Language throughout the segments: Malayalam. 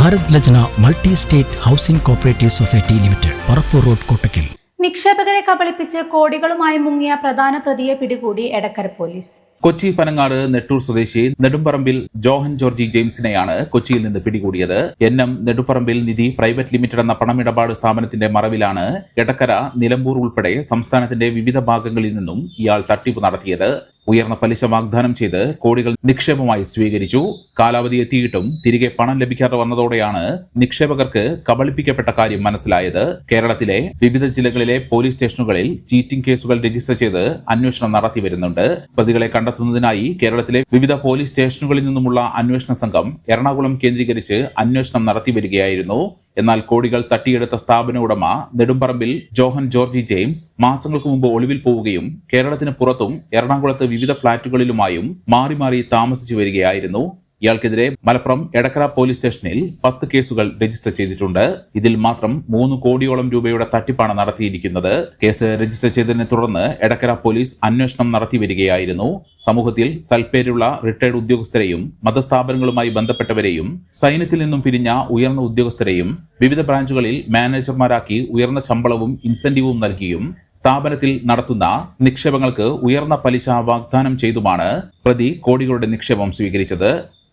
Bharat Lajna multi state housing cooperative society limited Parappur road Kottakkal. നിക്ഷേപകരെ കബളിപ്പിച്ച് കോടികളുമായി മുങ്ങിയ പ്രധാന പ്രതിയെ പിടികൂടി എടക്കര പോലീസ്. കൊച്ചി പനങ്ങാട് നെട്ടൂർ സ്വദേശി നെടുമ്പറമ്പിൽ ജോഹൻ ജോർജി ജെയിംസിനെയാണ് കൊച്ചിയിൽ നിന്ന് പിടികൂടിയത്. N M Nedupparambil Nidhi private limited എന്ന പണമിടപാട് സ്ഥാപനത്തിന്റെ മറവിലാണ് എടക്കര നിലമ്പൂർ ഉൾപ്പെടെ സംസ്ഥാനത്തിന്റെ വിവിധ ഭാഗങ്ങളിൽ നിന്നും ഇയാൾ തട്ടിപ്പ് നടത്തിയത്. ഉയർന്ന പലിശ വാഗ്ദാനം ചെയ്ത് കോടികൾ നിക്ഷേപമായി സ്വീകരിച്ചു. കാലാവധി എത്തിയിട്ടും തിരികെ പണം ലഭിക്കാതെ വന്നതോടെയാണ് നിക്ഷേപകർക്ക് കബളിപ്പിക്കപ്പെട്ട കാര്യം മനസ്സിലായത്. കേരളത്തിലെ വിവിധ ജില്ലകളിലെ പോലീസ് സ്റ്റേഷനുകളിൽ ചീറ്റിംഗ് കേസുകൾ രജിസ്റ്റർ ചെയ്ത് അന്വേഷണം നടത്തി വരുന്നുണ്ട്. പ്രതികളെ കണ്ടെത്തുന്നതിനായി കേരളത്തിലെ വിവിധ പോലീസ് സ്റ്റേഷനുകളിൽ നിന്നുമുള്ള അന്വേഷണ സംഘം എറണാകുളം കേന്ദ്രീകരിച്ച് അന്വേഷണം നടത്തി വരികയായിരുന്നു. എന്നാൽ കോടികൾ തട്ടിയെടുത്ത സ്ഥാപന ഉടമ നെടുമ്പറമ്പിൽ ജോഹൻ ജോർജി ജെയിംസ് മാസങ്ങൾക്ക് മുമ്പ് ഒളിവിൽ പോവുകയും കേരളത്തിന് പുറത്തും എറണാകുളത്ത് വിവിധ ഫ്ളാറ്റുകളിലുമായും മാറി മാറി താമസിച്ചു വരികയായിരുന്നു ഇയാൾക്കെതിരെ മലപ്പുറം എടക്കര പോലീസ് സ്റ്റേഷനിൽ പത്ത് കേസുകൾ രജിസ്റ്റർ ചെയ്തിട്ടുണ്ട്. ഇതിൽ മാത്രം മൂന്ന് കോടിയോളം രൂപയുടെ തട്ടിപ്പാണ് നടത്തിയിരിക്കുന്നത്. കേസ് രജിസ്റ്റർ ചെയ്തതിനെ തുടർന്ന് എടക്കര പോലീസ് അന്വേഷണം നടത്തി വരികയായിരുന്നു. സമൂഹത്തിൽ സൽപ്പേരുള്ള റിട്ടയർഡ് ഉദ്യോഗസ്ഥരെയും മതസ്ഥാപനങ്ങളുമായി ബന്ധപ്പെട്ടവരെയും സൈന്യത്തിൽ നിന്നും പിരിഞ്ഞ ഉയർന്ന ഉദ്യോഗസ്ഥരെയും വിവിധ ബ്രാഞ്ചുകളിൽ മാനേജർമാരാക്കി ഉയർന്ന ശമ്പളവും ഇൻസെന്റീവും നൽകിയും സ്ഥാപനത്തിൽ നടത്തുന്ന നിക്ഷേപങ്ങൾക്ക് ഉയർന്ന പലിശ വാഗ്ദാനം ചെയ്തുമാണ് പ്രതി കോടികളുടെ നിക്ഷേപം സ്വീകരിച്ചത്.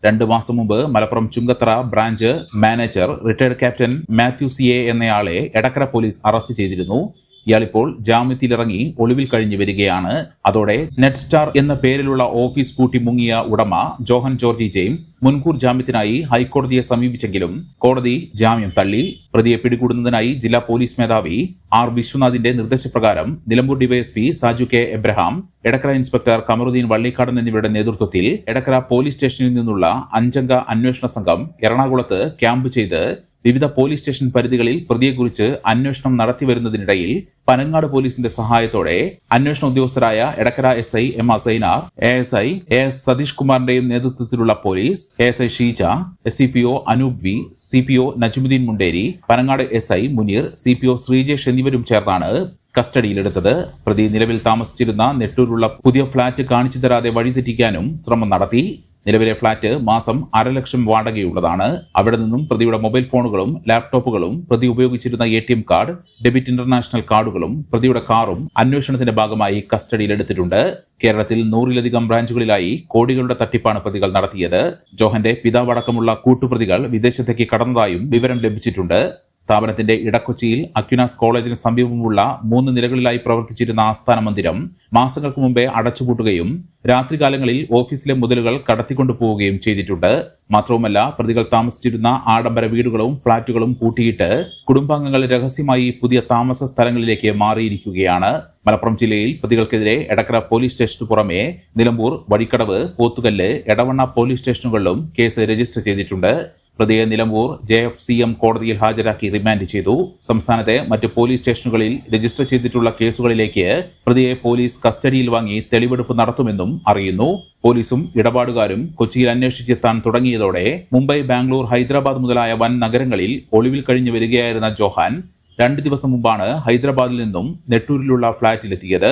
രണ്ടു മാസം മുമ്പ് Malappuram Chungathara branch manager retired captain Mathew C A എന്നയാളെ എടക്കര പോലീസ് അറസ്റ്റ് ചെയ്തിരുന്നു. ഇയാളിപ്പോൾ ജാമ്യത്തിലിറങ്ങി ഒളിവിൽ കഴിഞ്ഞു വരികയാണ്. അതോടെ നെറ്റ് സ്റ്റാർ എന്ന പേരിലുള്ള ഓഫീസ് പൂട്ടി മുങ്ങിയ ഉടമ ജോഹൻ ജോർജി ജെയിംസ് മുൻകൂർ ജാമ്യത്തിനായി ഹൈക്കോടതിയെ സമീപിച്ചെങ്കിലും കോടതി ജാമ്യം തള്ളി. പ്രതിയെ പിടികൂടുന്നതിനായി ജില്ലാ പോലീസ് മേധാവി ആർ വിശ്വനാഥിന്റെ നിർദ്ദേശപ്രകാരം Nilambur DYSP Saju K Abraham Edakkara inspector Kamaruddin Vallikkadan എന്നിവരുടെ നേതൃത്വത്തിൽ എടക്കര പോലീസ് സ്റ്റേഷനിൽ നിന്നുള്ള അഞ്ചംഗ അന്വേഷണ സംഘം എറണാകുളത്ത് ക്യാമ്പ് ചെയ്ത് വിവിധ പോലീസ് സ്റ്റേഷൻ പരിധികളിൽ പ്രതിയെക്കുറിച്ച് അന്വേഷണം നടത്തി വരുന്നതിനിടയിൽ പനങ്ങാട് പോലീസിന്റെ സഹായത്തോടെ അന്വേഷണ ഉദ്യോഗസ്ഥരായ Edakkara S I M Asainar A S I A S Satheesh കുമാറിന്റെയും നേതൃത്വത്തിലുള്ള police A S I Sheeja S C P O Anoop V C P O Najumuddin Munderi Panangad S I Muneer C P O Sreejesh എന്നിവരും ചേർന്നാണ് കസ്റ്റഡിയിലെടുത്തത്. പ്രതി നിലവിൽ താമസിച്ചിരുന്ന നെട്ടൂരുള്ള പുതിയ ഫ്ളാറ്റ് കാണിച്ചു തരാതെ വഴിതെറ്റിക്കാനും ശ്രമം നടത്തി. നിലവിലെ ഫ്ളാറ്റ് മാസം അരലക്ഷം വാടകയുള്ളതാണ്. അവിടെ നിന്നും പ്രതിയുടെ മൊബൈൽ ഫോണുകളും ലാപ്ടോപ്പുകളും പ്രതി ഉപയോഗിച്ചിരുന്ന A T M card debit international കാർഡുകളും പ്രതിയുടെ കാറും അന്വേഷണത്തിന്റെ ഭാഗമായി കസ്റ്റഡിയിലെടുത്തിട്ടുണ്ട് കേരളത്തിൽ നൂറിലധികം ബ്രാഞ്ചുകളിലായി കോടികളുടെ തട്ടിപ്പാണ് പ്രതികൾ നടത്തിയത്. ജോഹന്റെ പിതാവടക്കമുള്ള കൂട്ടുപ്രതികൾ വിദേശത്തേക്ക് കടന്നതായും വിവരം ലഭിച്ചിട്ടുണ്ട്. സ്ഥാപനത്തിന്റെ ഇടക്കൊച്ചിയിൽ അക്യുനാസ് കോളേജിന് സമീപമുള്ള മൂന്ന് നിലകളിലായി പ്രവർത്തിച്ചിരുന്ന ആസ്ഥാന മന്ദിരം മാസങ്ങൾക്ക് മുമ്പേ അടച്ചുപൂട്ടുകയും രാത്രികാലങ്ങളിൽ ഓഫീസിലെ മുതലുകൾ കടത്തിക്കൊണ്ടുപോവുകയും ചെയ്തിട്ടുണ്ട്. മാത്രവുമല്ല പ്രതികൾ താമസിച്ചിരുന്ന ആഡംബര വീടുകളും ഫ്ളാറ്റുകളും കൂട്ടിയിട്ട് കുടുംബാംഗങ്ങൾ രഹസ്യമായി പുതിയ താമസ സ്ഥലങ്ങളിലേക്ക് മാറിയിരിക്കുകയാണ്. മലപ്പുറം ജില്ലയിൽ പ്രതികൾക്കെതിരെ എടക്കര പോലീസ് സ്റ്റേഷനു പുറമെ നിലമ്പൂർ വഴിക്കടവ് പോത്തുകല്ല് എടവണ്ണ പോലീസ് സ്റ്റേഷനുകളിലും കേസ് രജിസ്റ്റർ ചെയ്തിട്ടുണ്ട്. പ്രതിയെ Nilambur J F C M കോടതിയിൽ ഹാജരാക്കി റിമാൻഡ് ചെയ്തു. സംസ്ഥാനത്തെ മറ്റ് പോലീസ് സ്റ്റേഷനുകളിൽ രജിസ്റ്റർ ചെയ്തിട്ടുള്ള കേസുകളിലേക്ക് പ്രതിയെ പോലീസ് കസ്റ്റഡിയിൽ വാങ്ങി തെളിവെടുപ്പ് നടത്തുമെന്നും അറിയുന്നു. പോലീസും ഇടപാടുകാരും കൊച്ചിയിൽ അന്വേഷിച്ചെത്താൻ തുടങ്ങിയതോടെ മുംബൈ ബാംഗ്ലൂർ ഹൈദരാബാദ് മുതലായ വൻ നഗരങ്ങളിൽ ഒളിവിൽ കഴിഞ്ഞു വരികയായിരുന്ന ജോഹാൻ രണ്ട് ദിവസം മുമ്പാണ് ഹൈദരാബാദിൽ നിന്നും നെട്ടൂരിലുള്ള ഫ്ളാറ്റിലെത്തിയത്.